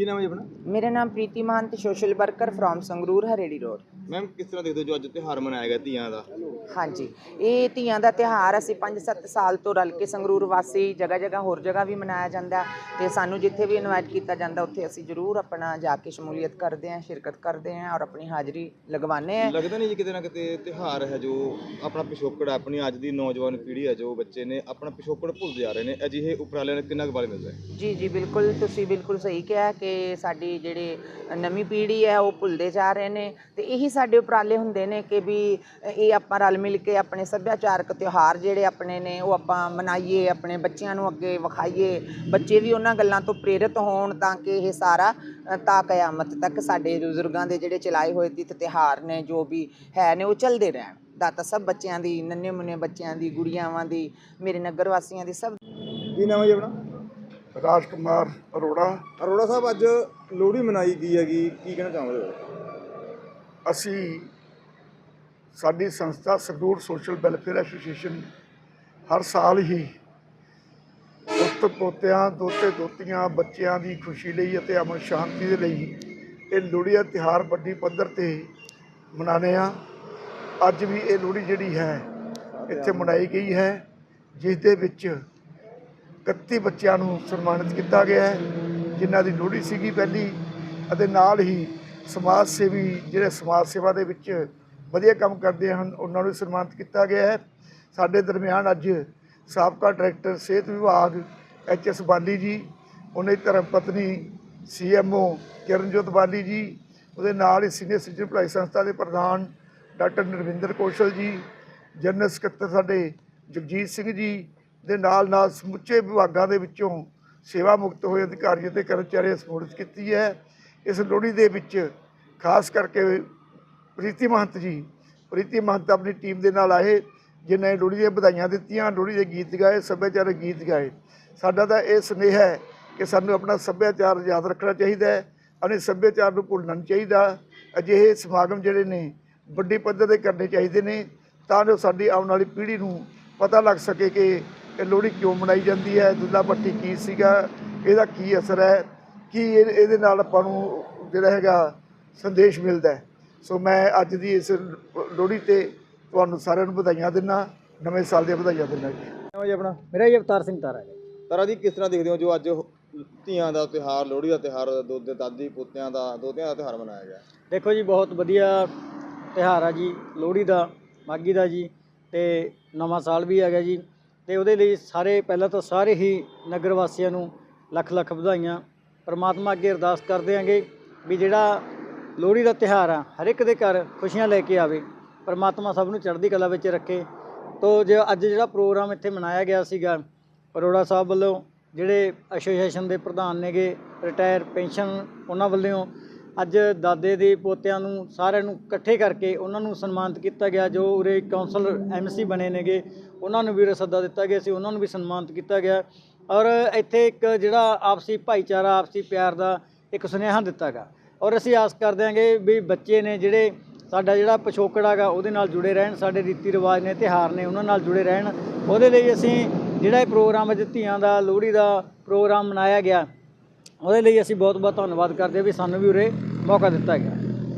ਕੀ ਨਾਮ ਹੈ ਜੀ ਆਪਣਾ? ਮੇਰਾ ਨਾਮ Preeti Mahant social worker from Sangrur Haredi road ma'am ਕਿਸ ਤਰ੍ਹਾਂ ਦੇਖਦੇ ਹੋ ਜੋ ਅੱਜ ਤਿਉਹਾਰ ਮਨਾਇਆ ਗਿਆ ਧੀਆਂ ਦਾ? ਹਾਂਜੀ ਇਹ ਧੀਆਂ ਦਾ ਤਿਹਾਰ ਅਸੀਂ 5-7 ਸਾਲ ਤੋਂ ਰਲ ਕੇ ਸੰਗਰੂਰ ਵਾਸੀ ਜਗ੍ਹਾ ਜਗ੍ਹਾ ਹੋਰ ਜਗ੍ਹਾ ਵੀ ਮਨਾਇਆ ਜਾਂਦਾ ਤੇ ਸਾਨੂੰ ਜਿੱਥੇ ਵੀ ਇਨਵਾਈਟ ਕੀਤਾ ਜਾਂਦਾ ਉੱਥੇ ਅਸੀਂ ਜ਼ਰੂਰ ਆਪਣਾ ਜਾ ਕੇ ਸ਼ਮੂਲੀਅਤ ਕਰਦੇ ਹਾਂ ਸ਼ਿਰਕਤ ਕਰਦੇ ਹਾਂ ਔਰ ਆਪਣੀ ਹਾਜ਼ਰੀ ਲਗਵਾਉਂਦੇ ਹਾਂ। ਲੱਗਦਾ ਨਹੀਂ ਜੀ ਕਿਤੇ ਨਾ ਕਿਤੇ ਤਿਉਹਾਰ ਹੈ ਜੋ ਆਪਣਾ ਪਿਛੋਕੜ ਆਪਣੀ ਅੱਜ ਦੀ ਨੌਜਵਾਨ ਪੀੜ੍ਹੀ ਹੈ ਜੋ ਬੱਚੇ ਨੇ ਆਪਣਾ ਪਿਛੋਕੜ ਭੁੱਲਦੇ ਜਾ ਰਹੇ ਨੇ। ਅਜਿਹੇ ਉਪਰਾਲਿਆਂ ਨੇ ਕਿੰਨਾ ਕੁ ਬਲ ਮਿਲਦਾ ਹੈ? ਜੀ ਜੀ ਬਿਲਕੁਲ ਤੁਸੀਂ ਬਿਲਕੁਲ ਸਹੀ ਕਿਹਾ ਕਿ ਸਾਡੀ ਜਿਹੜੇ ਨਵੀਂ ਪੀੜ੍ਹੀ ਹੈ ਉਹ ਭੁੱਲਦੇ ਜਾ ਰਹੇ ਨੇ ਤੇ ਇਹੀ ਸਾਡੇ ਉਪਰਾਲੇ ਹੁੰਦੇ ਨੇ ਕਿ ਵੀ ਇਹ ਆਪਾਂ ਰਲ ਮਿਲ ਕੇ ਆਪਣੇ ਸੱਭਿਆਚਾਰਕ ਤਿਉਹਾਰ ਜਿਹੜੇ ਆਪਣੇ ਨੇ ਉਹ ਆਪਾਂ ਮਨਾਈਏ ਆਪਣੇ ਬੱਚਿਆਂ ਨੂੰ ਅੱਗੇ ਵਿਖਾਈਏ। ਬੱਚੇ ਵੀ ਉਹਨਾਂ ਗੱਲਾਂ ਤੋਂ ਪ੍ਰੇਰਿਤ ਹੋਣ ਤਾਂ ਕਿ ਇਹ ਸਾਰਾ ਅ, ਤਾਂ ਕਿਆਮਤ ਤੱਕ ਸਾਡੇ ਬਜ਼ੁਰਗਾਂ ਦੇ ਜਿਹੜੇ ਚਲਾਏ ਹੋਏ ਤਿਥ ਤਿਉਹਾਰ ਨੇ ਜੋ ਵੀ ਹੈ ਨੇ ਉਹ ਚੱਲਦੇ ਰਹਿਣ। ਦਾਤਾ ਸਭ ਬੱਚਿਆਂ ਦੀ ਨੰਨੇ ਮੁੰਨੇ ਬੱਚਿਆਂ ਦੀ ਗੁੜੀਆਂਵਾਂ ਦੀ ਮੇਰੇ ਨਗਰ ਵਾਸੀਆਂ ਦੀ ਸਭ ਕੀ ਨਾਮ ਹੈ ਜੀ ਆਪਣਾ? ਰਾਜ ਕੁਮਾਰ ਅਰੋੜਾ। ਅਰੋੜਾ ਸਾਹਿਬ ਅੱਜ ਲੋਹੜੀ ਮਨਾਈ ਗਈ ਹੈਗੀ ਕੀ ਕਹਿਣਾ ਚਾਹੁੰਦੇ ਹੋ ਅਸੀਂ ਸਾਡੀ ਸੰਸਥਾ ਸੰਗਰੂਰ ਸੋਸ਼ਲ ਵੈਲਫੇਅਰ ਐਸੋਸੀਏਸ਼ਨ ਹਰ ਸਾਲ ਹੀ ਪੁੱਤ ਪੋਤਿਆਂ ਦੋਤੇ ਦੋਤੀਆਂ ਬੱਚਿਆਂ ਦੀ ਖੁਸ਼ੀ ਲਈ ਅਤੇ ਅਮਨ ਸ਼ਾਂਤੀ ਦੇ ਲਈ ਇਹ ਲੋਹੜੀ ਦਾ ਤਿਉਹਾਰ ਵੱਡੀ ਪੱਧਰ ਤੇ ਮਨਾਉਂਦੇ ਆ ਅੱਜ ਵੀ ਇਹ ਲੋਹੜੀ ਜਿਹੜੀ ਹੈ ਇੱਥੇ ਮਨਾਈ ਗਈ ਹੈ ਜਿਸ ਦੇ ਵਿੱਚ 31 ਬੱਚਿਆਂ ਨੂੰ ਸਨਮਾਨਿਤ ਕੀਤਾ ਗਿਆ ਹੈ, ਜਿਨ੍ਹਾਂ ਦੀ ਲੋਹੜੀ ਸੀਗੀ ਪਹਿਲੀ ਅਤੇ ਨਾਲ ਹੀ ਸਮਾਜ ਸੇਵੀ ਜਿਹੜੇ ਸਮਾਜ ਸੇਵਾ ਦੇ ਵਿੱਚ ਵਧੀਆ ਕੰਮ ਕਰਦੇ ਹਨ, ਉਹਨਾਂ ਨੂੰ ਸਨਮਾਨਿਤ ਕੀਤਾ ਗਿਆ ਹੈ। ਸਾਡੇ ਦਰਮਿਆਨ ਅੱਜ ਸਾਬਕਾ ਡਾਇਰੈਕਟਰ ਸਿਹਤ ਵਿਭਾਗ ਐਚ ਐਸ ਬਾਲੀ ਜੀ, ਉਹਨਾਂ ਦੀ ਧਰਮ ਪਤਨੀ ਸੀਐਮਓ ਕਿਰਨਜੋਤ ਬਾਲੀ ਜੀ, ਉਹਦੇ ਨਾਲ ਹੀ ਸੀਨੀਅਰ ਸਿਟੀਜ਼ਨ ਭਲਾਈ ਸੰਸਥਾ ਦੇ ਪ੍ਰਧਾਨ ਡਾਕਟਰ ਨਰਵਿੰਦਰ ਕੌਸ਼ਲ ਜੀ, ਜਨਰਲ ਸਕੱਤਰ ਸਾਡੇ ਜਗਜੀਤ ਸਿੰਘ ਜੀ ਦੇ ਨਾਲ ਨਾਲ ਸਮੁੱਚੇ ਵਿਭਾਗਾਂ ਦੇ ਵਿੱਚੋਂ ਸੇਵਾ ਮੁਕਤ ਹੋਏ ਅਧਿਕਾਰੀਆਂ ਤੇ ਕਰਮਚਾਰੀਆਂ ਸਪੋਰਟ ਕੀਤੀ ਹੈ। ਇਸ ਲੋਹੜੀ ਦੇ ਵਿੱਚ ਖਾਸ ਕਰਕੇ ਪ੍ਰੀਤੀ ਮਹੰਤ ਜੀ, ਪ੍ਰੀਤੀ ਮਹੰਤ ਆਪਣੀ ਟੀਮ ਦੇ ਨਾਲ ਆਏ, ਜਿਨ੍ਹਾਂ ਨੇ ਲੋਹੜੀ ਦੀਆਂ ਵਧਾਈਆਂ ਦਿੱਤੀਆਂ, ਲੋਹੜੀ ਦੇ ਗੀਤ ਗਾਏ, ਸੱਭਿਆਚਾਰਕ ਗੀਤ ਗਾਏ। ਸਾਡਾ ਤਾਂ ਇਹ ਸੁਨੇਹਾ ਹੈ ਕਿ ਸਾਨੂੰ ਆਪਣਾ ਸੱਭਿਆਚਾਰ ਯਾਦ ਰੱਖਣਾ ਚਾਹੀਦਾ ਹੈ ਅਤੇ ਸੱਭਿਆਚਾਰ ਨੂੰ ਭੁੱਲਣਾ ਨਹੀਂ ਚਾਹੀਦਾ। ਅਜਿਹੇ ਸਮਾਗਮ ਜਿਹੜੇ ਨੇ, ਵੱਡੀ ਪੱਧਰ ਤੇ ਕਰਨੇ ਚਾਹੀਦੇ ਨੇ, ਤਾਂ ਜੋ ਸਾਡੀ ਆਉਣ ਵਾਲੀ ਪੀੜ੍ਹੀ ਨੂੰ ਪਤਾ ਲੱਗ ਸਕੇ ਕਿ ਇਹ ਲੋਹੜੀ ਕਿਉਂ ਮਨਾਈ ਜਾਂਦੀ ਹੈ? ਦੁੱਲਾ ਭੱਟੀ ਕੀ ਸੀਗਾ? ਇਹਦਾ ਕੀ ਅਸਰ ਹੈ? ਕੀ ਇਹ- ਇਹਦੇ ਨਾਲ ਆਪਾਂ ਨੂੰ ਜਿਹੜਾ ਹੈਗਾ ਸੰਦੇਸ਼ ਮਿਲਦਾ ਸੋ ਮੈਂ ਅੱਜ ਦੀ ਇਸ ਲੋਹੜੀ ਤੇ ਤੁਹਾਨੂੰ ਸਾਰਿਆਂ ਨੂੰ ਵਧਾਈਆਂ ਦਿੰਦਾ ਨਵੇਂ ਸਾਲ ਦੀਆਂ ਵਧਾਈਆਂ ਦਿੰਦਾ ਜੀ। ਆਪਣਾ? ਮੇਰਾ ਜੀ ਅਵਤਾਰ ਸਿੰਘ ਤਾਰਾ ਹੈ ਤਾਰਾ ਜੀ ਕਿਸ ਤਰ੍ਹਾਂ ਦੇਖਦੇ ਹੋ ਜੋ ਅੱਜ ਧੀਆਂ ਦਾ ਤਿਉਹਾਰ ਲੋਹੜੀ ਦਾ ਤਿਉਹਾਰ ਦੋਦੇ ਦਾਦੀ ਪੋਤਿਆਂ ਦਾ ਦੋਤਿਆਂ ਦਾ ਤਿਉਹਾਰ ਮਨਾਇਆ ਗਿਆ? ਦੇਖੋ ਜੀ ਬਹੁਤ ਵਧੀਆ ਤਿਉਹਾਰ ਆ ਜੀ ਲੋਹੜੀ ਦਾ ਮਾਗੀ ਦਾ ਜੀ ਤੇ ਨਵਾਂ ਸਾਲ ਵੀ ਹੈਗਾ ਜੀ। ਤੇ ਉਹਦੇ ਲਈ ਸਾਰੇ, ਪਹਿਲਾਂ ਤਾਂ ਸਾਰੇ ਹੀ ਨਗਰ ਵਾਸੀਆਂ ਨੂੰ ਲੱਖ ਲੱਖ ਵਧਾਈਆਂ। ਪਰਮਾਤਮਾ ਅੱਗੇ ਅਰਦਾਸ ਕਰਦੇ ਆਂਗੇ ਵੀ ਜਿਹੜਾ ਲੋਹੜੀ ਦਾ ਤਿਉਹਾਰ ਆ, ਹਰ ਇੱਕ ਦੇ ਘਰ ਖੁਸ਼ੀਆਂ ਲੈ ਕੇ ਆਵੇ। ਪਰਮਾਤਮਾ ਸਭ ਨੂੰ ਚੜ੍ਹਦੀ ਕਲਾ ਵਿੱਚ ਰੱਖੇ। ਤੋ ਜੇ ਅੱਜ ਜਿਹੜਾ ਪ੍ਰੋਗਰਾਮ ਇੱਥੇ ਮਨਾਇਆ ਗਿਆ ਸੀਗਾ, ਅਰੋੜਾ ਸਾਹਿਬ ਵੱਲੋਂ, ਜਿਹੜੇ ਐਸੋਸੀਏਸ਼ਨ ਦੇ ਪ੍ਰਧਾਨ ਨੇਗੇ, ਰਿਟਾਇਰ ਪੈਨਸ਼ਨ ਉਹਨਾਂ ਵੱਲੋਂ ਅੱਜ ਦਾਦੇ ਦੇ ਪੋਤਿਆਂ ਨੂੰ ਸਾਰਿਆਂ ਨੂੰ ਇਕੱਠੇ ਕਰਕੇ ਉਹਨਾਂ ਨੂੰ ਸਨਮਾਨਿਤ ਕੀਤਾ ਗਿਆ, ਜੋ ਉਰੇ ਕਾਉਂਸਲਰ ਐਮਸੀ ਬਣੇ ਨੇਗੇ। ਉਹਨਾਂ ਨੂੰ ਵੀ ਉਰੇ ਸੱਦਾ ਦਿੱਤਾ ਗਿਆ ਸੀ, ਉਹਨਾਂ ਨੂੰ ਵੀ ਸਨਮਾਨਿਤ ਕੀਤਾ ਗਿਆ। ਔਰ ਇੱਥੇ ਇੱਕ ਜਿਹੜਾ ਆਪਸੀ ਭਾਈਚਾਰਾ, ਆਪਸੀ ਪਿਆਰ ਦਾ ਇੱਕ ਸੁਨੇਹਾ ਦਿੱਤਾ ਗਾ ਔਰ ਅਸੀਂ ਆਸ ਕਰਦੇ ਹਾਂਗੇ ਵੀ ਬੱਚੇ ਨੇ ਜਿਹੜੇ ਸਾਡਾ ਜਿਹੜਾ ਪਿਛੋਕੜ ਹੈਗਾ, ਉਹਦੇ ਨਾਲ ਜੁੜੇ ਰਹਿਣ, ਸਾਡੇ ਰੀਤੀ ਰਿਵਾਜ ਨੇ, ਤਿਉਹਾਰ ਨੇ, ਉਹਨਾਂ ਨਾਲ ਜੁੜੇ ਰਹਿਣ। ਉਹਦੇ ਲਈ ਅਸੀਂ ਜਿਹੜਾ ਇਹ ਪ੍ਰੋਗਰਾਮ ਅੱਜ ਧੀਆਂ ਦਾ, ਲੋਹੜੀ ਦਾ ਪ੍ਰੋਗਰਾਮ ਮਨਾਇਆ ਗਿਆ। ਉਹਦੇ ਲਈ ਅਸੀਂ ਬਹੁਤ ਬਹੁਤ ਧੰਨਵਾਦ ਕਰਦੇ ਹਾਂ ਵੀ ਸਾਨੂੰ ਵੀ ਉਰੇ ਮੌਕਾ ਦਿੱਤਾ ਗਿਆ।